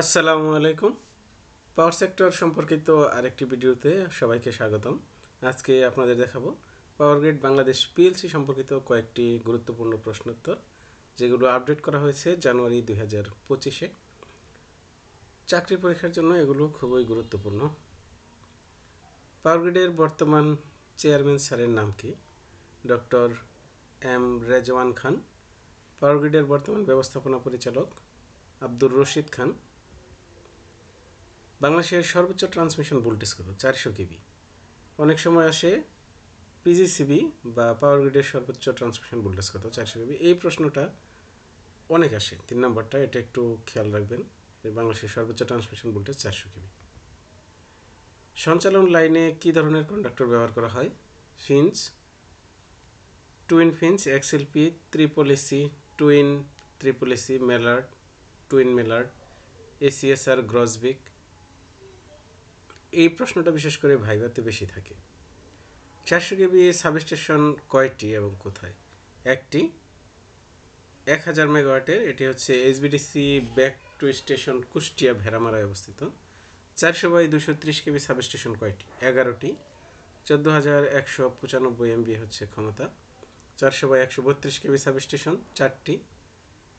আসসালামু আলাইকুম। Power sector সম্পর্কিত আরেকটি ভিডিওতে সবাইকে স্বাগতম। আজকে আপনাদের দেখাবো পাওয়ার গ্রিড বাংলাদেশ পিএলসি সম্পর্কিত কয়েকটি গুরুত্বপূর্ণ প্রশ্নোত্তর, যেগুলো আপডেট করা হয়েছে জানুয়ারি দুই হাজার পঁচিশে। চাকরি পরীক্ষার জন্য এগুলো খুবই গুরুত্বপূর্ণ। পাওয়ার গ্রিডের বর্তমান চেয়ারম্যান স্যারের নাম কি? Doctor M Rezwan Khan. Power গ্রিডের বর্তমান ব্যবস্থাপনা পরিচালক আব্দুর রশিদ খান। বাংলাদেশের সর্বোচ্চ ট্রান্সমিশন ভোল্টেজ কত? চারশো কেবি। অনেক সময় আসে পিজিসিবি বা পাওয়ার গ্রিডের সর্বোচ্চ ট্রান্সমিশন ভোল্টেজ কত? চারশো কেবি। এই প্রশ্নটা অনেক আসে। তিন নম্বরটা, এটা একটু খেয়াল রাখবেন। বাংলাদেশের সর্বোচ্চ ট্রান্সমিশন ভোল্টেজ চারশো কেবি। সঞ্চালন লাইনে কী ধরনের কন্ডাক্টর ব্যবহার করা হয়? Finch twin finch XLP triple AC twin triple AC mallard twin mallard ACSR grosbeak এই প্রশ্নটা বিশেষ করে ভাইভাতে বেশি থাকে। চারশো কেবি সাবস্টেশন কয়টি এবং কোথায়? একটি, এক হাজার মেগাওয়াটের, এটি হচ্ছে SBDC back to station Kushtia ভেড়ামারায় অবস্থিত। চারশো বাই দুশো ত্রিশ কেবি সাবস্টেশন কয়টি? এগারোটি। চোদ্দ হাজার একশো পঁচানব্বই এমবি হচ্ছে ক্ষমতা। চারশো বাই একশো বত্রিশ কেবি সাবস্টেশন, চারটি।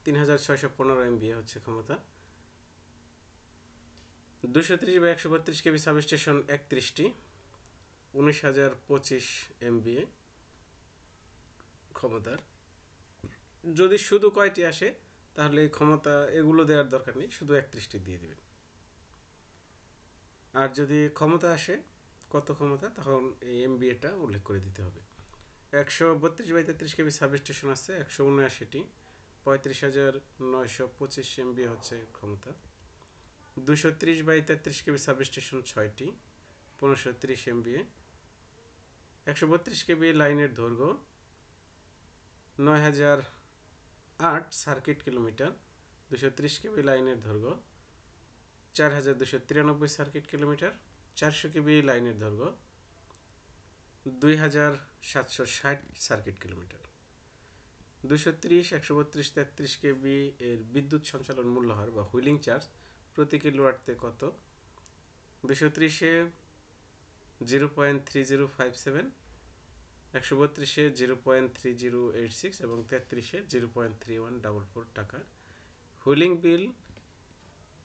তিন হাজার ছয়শো পনেরো এমবি হচ্ছে ক্ষমতা। দুশো ত্রিশ বা একশো বত্রিশ কেবি সাবস্টেশন একত্রিশটি, উনিশ হাজার পঁচিশ এমবিএ ক্ষমতার। যদি শুধু কয়টি আসে, তাহলে ক্ষমতা এগুলো দেওয়ার দরকার নেই, শুধু একত্রিশটি দিয়ে দেবেন। আর যদি ক্ষমতা আসে, কত ক্ষমতা, তখন এই এমবিএটা উল্লেখ করে দিতে হবে। একশো বত্রিশ বাই তেত্রিশ কেবি সাবস্টেশন আছে, একশো উনআশিটি, পঁয়ত্রিশ হাজার নয়শো পঁচিশ এমবি হচ্ছে ক্ষমতা। দুশো ত্রিশ বাই তেত্রিশ কেবি সাবস্টেশন ছয়টি, পনেরোশো ত্রিশ এমবিএ একশো বত্রিশ কেবি লাইনের দৈর্ঘ্য, নয় হাজার আট সার্কিট কিলোমিটার দুশো ত্রিশ কেবি লাইনের দৈর্ঘ্য, চার হাজার দুশো তিরানব্বই সার্কিট কিলোমিটার চারশো কেবি লাইনের দৈর্ঘ্য, দুই হাজার সাতশো ষাট সার্কিট কিলোমিটার দুশো ত্রিশ, একশো বত্রিশ, তেত্রিশ কেবি এর বিদ্যুৎ সঞ্চালন মূল্যহার বা হুইলিং চার্জ প্রতি কিলোওয়াটতে কত? দুশো ত্রিশে zero point three zero five seven, একশো বত্রিশে zero point three zero eight six এবং তেত্রিশে zero point three one double four টাকা। হুইলিং বিল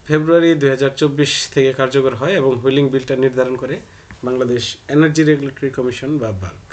ফেব্রুয়ারি দুই হাজার চব্বিশ থেকে কার্যকর হয় এবং হুইলিং বিলটা নির্ধারণ করে বাংলাদেশ এনার্জি রেগুলেটরি কমিশন বা বাল্ক।